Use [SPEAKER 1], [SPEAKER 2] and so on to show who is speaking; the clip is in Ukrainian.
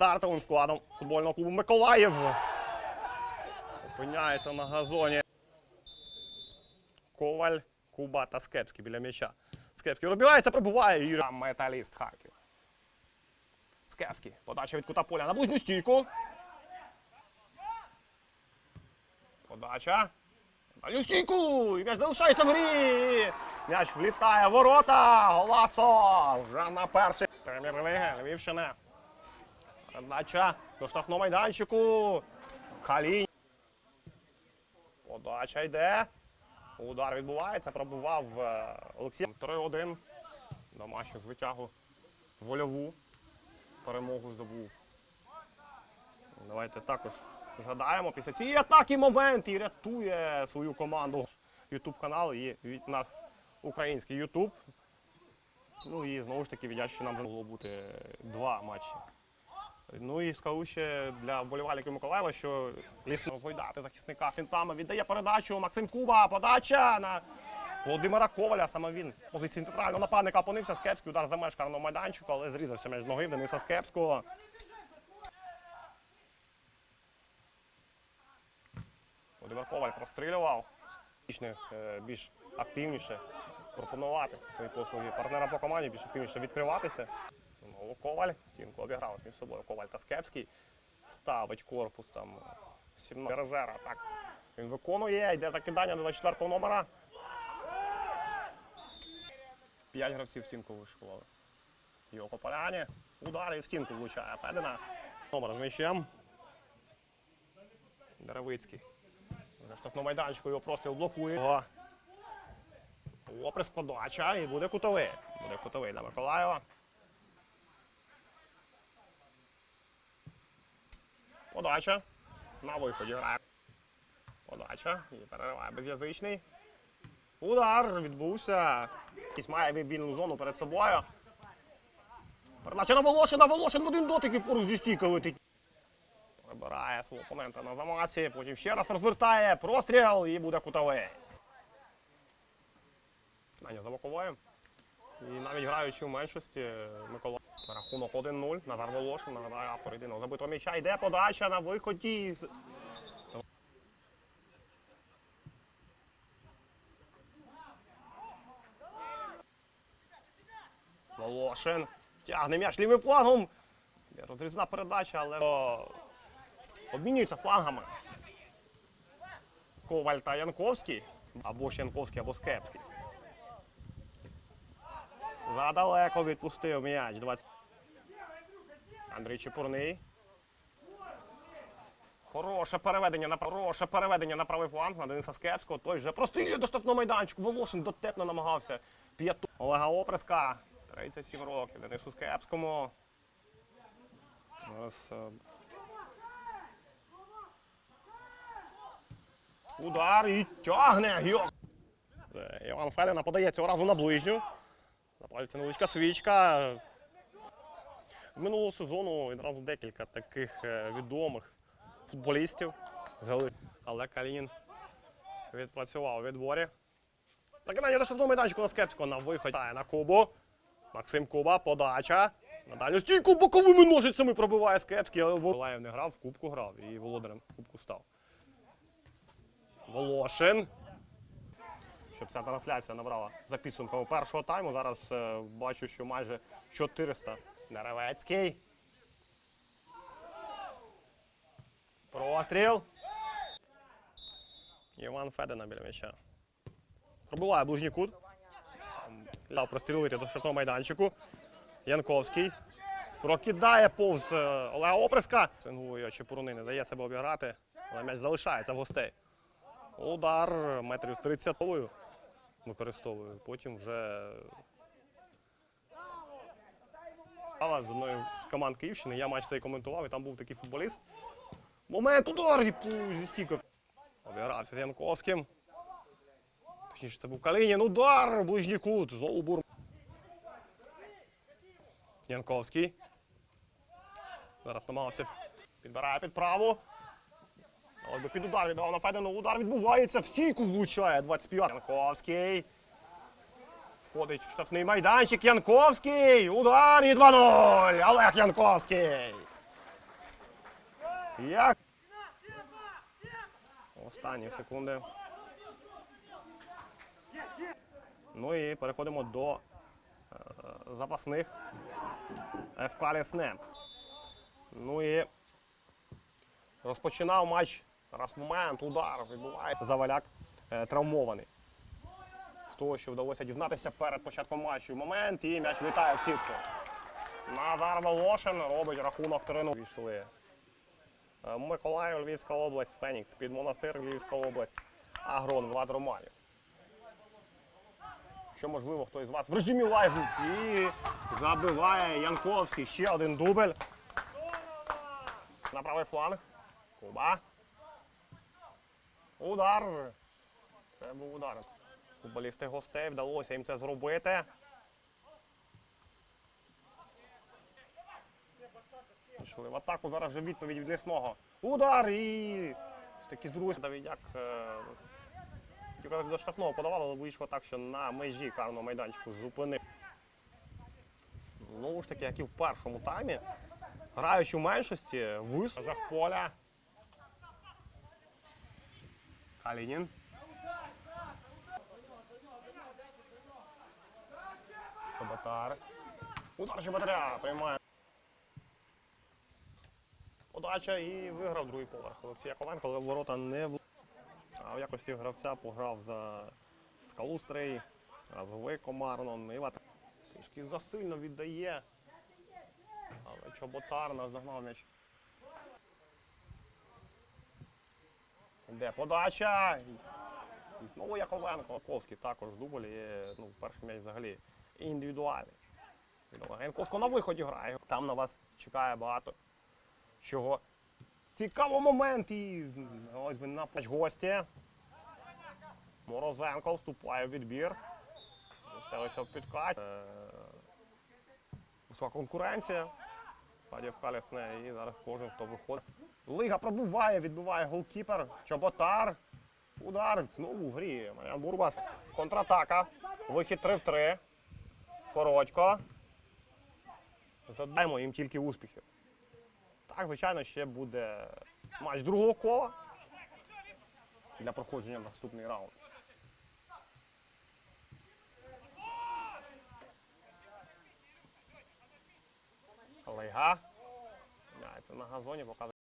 [SPEAKER 1] стартовим складом футбольного клубу Миколаїв. Опиняється на газоні. Коваль, Куба та Скепський біля м'яча. Скепський розбігається, прибуває і там металіст Харків. Скепський. Подача від кута поля на ближню стійку. Подача. На стійку. І м'яч залишається в грі. М'яч влітає в ворота. Голасо. Вже на перший. Прем'єр-ліги Львівщини. Передача до штрафного майданчику. Калінь. Подача йде. Удар відбувається. Пробував е, Олексій. 3-1. Домашню звитягу вольову. Перемогу здобув. Давайте також згадаємо після цієї атаки момент і рятує свою команду. Ютуб канал і від нас український Ютуб. Ну і знову ж таки віддячу, що нам вже могло бути два матчі. Ну і скажу ще для вболівальників Миколаєва, що лісно войдати захисника фінтами віддає передачу Максим Куба. Подача на Володимира Коваля. Саме він позиції центрального нападника опинився. Скепський удар за меж карного майданчику, але зрізався між ноги Дениса Скепського. Володимир Коваль прострілював. Е, більш активніше пропонувати свої послуги партнера по команді, більш активніше відкриватися. Коваль, стінку обіграв між собою Коваль та Скепський. Ставить корпус там 17 Резера. Так. Він виконує, йде закидання до 24 номера. П'ять гравців в стінку вишкували. Його поляні. Удар і в стінку влучає Федина. Номер з м'ячем. Деревицький. На штрафному майданчику його простріл блокує. Оприс подача і буде кутовий. Буде кутовий для Миколаєва. Подача. На виході грає. Подача. І перериває без'язичний. Удар відбувся. Якийсь має він вільну зону перед собою. Передача на Волошина. Волошин один дотик і поруч зі стійкою летить. Прибирає свого опонента на замасі, потім ще раз розвертає, простріл і буде кутовий. Аня за боковою. І навіть граючи в меншості Микола. Рахунок 1-0. Назар Волошин, нагадаю, автор єдиного забитого м'яча. Йде подача на виході. Волошин тягне м'яч лівим флангом. Розрізна передача, але обмінюються флангами. Коваль та Янковський. Або ж Янковський, або Скепський. Задалеко відпустив м'яч. 20. Андрій Чепурний. Хороше переведення на хороше переведення на правий фланг на Дениса Скепського. Той же прострілює до штрафного майданчику. Волошин дотепно намагався. П'яту. Олега Оприска. 37 років. Денису Скепському. Зараз, е, Удар і тягне. Йо. Е, Іван Федина подає цього разу на ближню. Запалюється невеличка свічка. Минулого сезону відразу декілька таких е, відомих футболістів. Але Калінін відпрацював у відборі. Закидання до штрафного майданчику на Скепського на виході на Кубу. Максим Куба, подача. На дальню стійку боковими ножицями пробиває Скепський, але Волаєв не грав, в кубку грав і володарем кубку став. Волошин. Щоб ця трансляція набрала за підсумками першого тайму. Зараз е, бачу, що майже 400. Деревецький. Простріл. Іван Федина біля м'яча. Пробиває ближній кут. Дав прострілити до штрафного майданчику. Янковський. Прокидає повз е, Олега Оприска. Цингує Чепуруни не дає себе обіграти, але м'яч залишається в гостей. Удар метрів з 30 використовую. Потім вже Але з одної з команд Київщини. Я матч цей коментував, і там був такий футболіст. Момент удар і зі стійкою. Обігрався з Янковським. Точніше, це був Калинін. Удар, ближній кут. Знову бур. Янковський. Зараз намагався. Підбирає під праву. Ось би під удар віддав на Федину. Удар відбувається. В стійку влучає 25. Янковський. Входить в штрафний майданчик. Янковський. Удар і 2-0. Олег Янковський. Як? Останні секунди. Ну і переходимо до е, запасних ФК Лісне. Ну і розпочинав матч. Раз момент, удар відбувається. Заваляк е, травмований. З того, що вдалося дізнатися перед початком матчу. Момент і м'яч літає в сітку. Назар Волошин робить рахунок 3 Війшли. Е, Миколаїв, Львівська область, Фенікс, під монастир, Львівська область, Агрон, Влад Романів. Що можливо, хто із вас в режимі лайв і забиває Янковський. Ще один дубль. На правий фланг. Куба. Удар. Це був удар. Футболісти гостей вдалося їм це зробити. Пішли в атаку. Зараз вже відповідь від лісного. Удар і такі з другої Давідяк е, до штрафного подавав, але вийшло так, що на межі карного майданчику зупинив. Знову ж таки, як і в першому таймі, граючи в меншості, висажах поля. Калінін. Чоботар. Удар Чоботаря приймає. Подача і виграв другий поверх. Олексій Яковенко, але ворота не в... А в якості гравця пограв за Скалустрий, Разовий Комарно, Нива. Трішки засильно віддає. Але Чоботар наздогнав м'яч. Де подача? І знову Яковенко. Ковський також дубль. Є, ну, перший м'яч взагалі індивідуальний. Янковського на виході грає. Там на вас чекає багато чого. Цікавий момент і ось він на гості. Морозенко вступає в відбір. Стелися в підкат. Е, Висока конкуренція. Падів Калісне і зараз кожен, хто виходить. Лига пробуває, відбиває голкіпер. Чоботар. Удар знову в грі. Маріан Бурбас. Контратака. Вихід 3 в 3. Коротько. Задаємо їм тільки успіхів. Так, звичайно, ще буде матч другого кола для проходження в наступний раунд. Лейга. Міняється на газоні, показує.